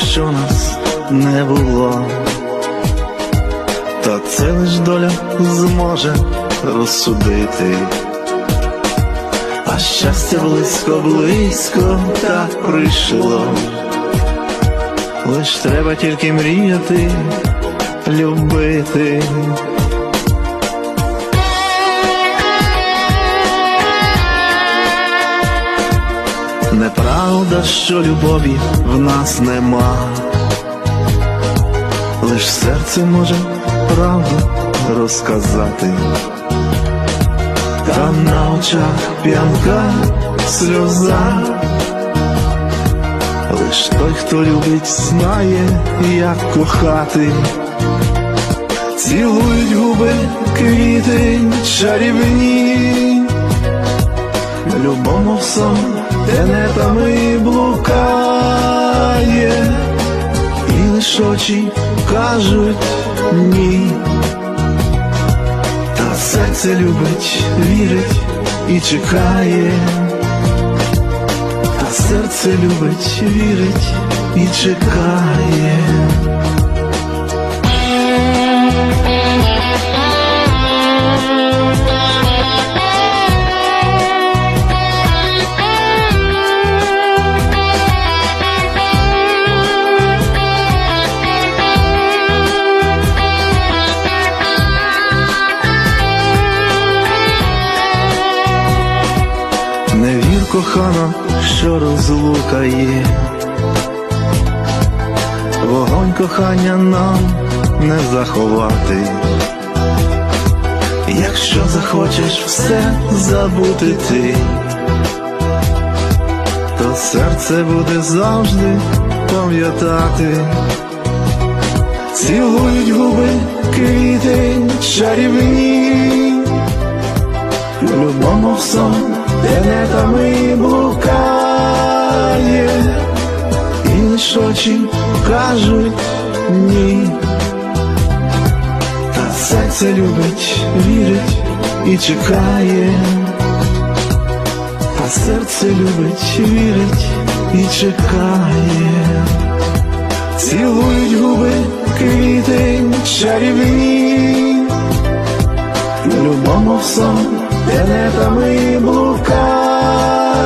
якщо нас не було, та це лиш доля зможе розсудити. А щастя близько, близько так прийшло. Лиш треба тільки мріяти, любити. Неправда, що любові в нас нема, лиш серце може правду розказати, та на очах п'янка сльоза, лиш той, хто любить, знає, як кохати, цілують губи квіти чарівні. Любому сон тенетами блукає, і лиш очі кажуть ні, та серце любить, вірить і чекає, та серце любить, вірить і чекає. Вір, кохана, що розлука є, вогонь кохання нам не заховати. Якщо захочеш все забути ти, то серце буде завжди пам'ятати. Цілують губи квіти чарівні, любому в сон тенетами блукає, і лиш кажуть ні, та серце любить, вірить і чекає, та серце любить, вірить і чекає, цілують губи квіти чарівні, любому в сон тенетами блукає,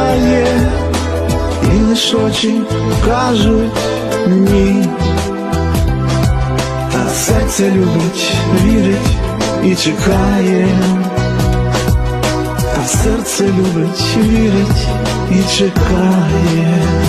і лиш очі кажуть ні, та серце любить, вірить і чекає, та серце любить, вірить і чекає.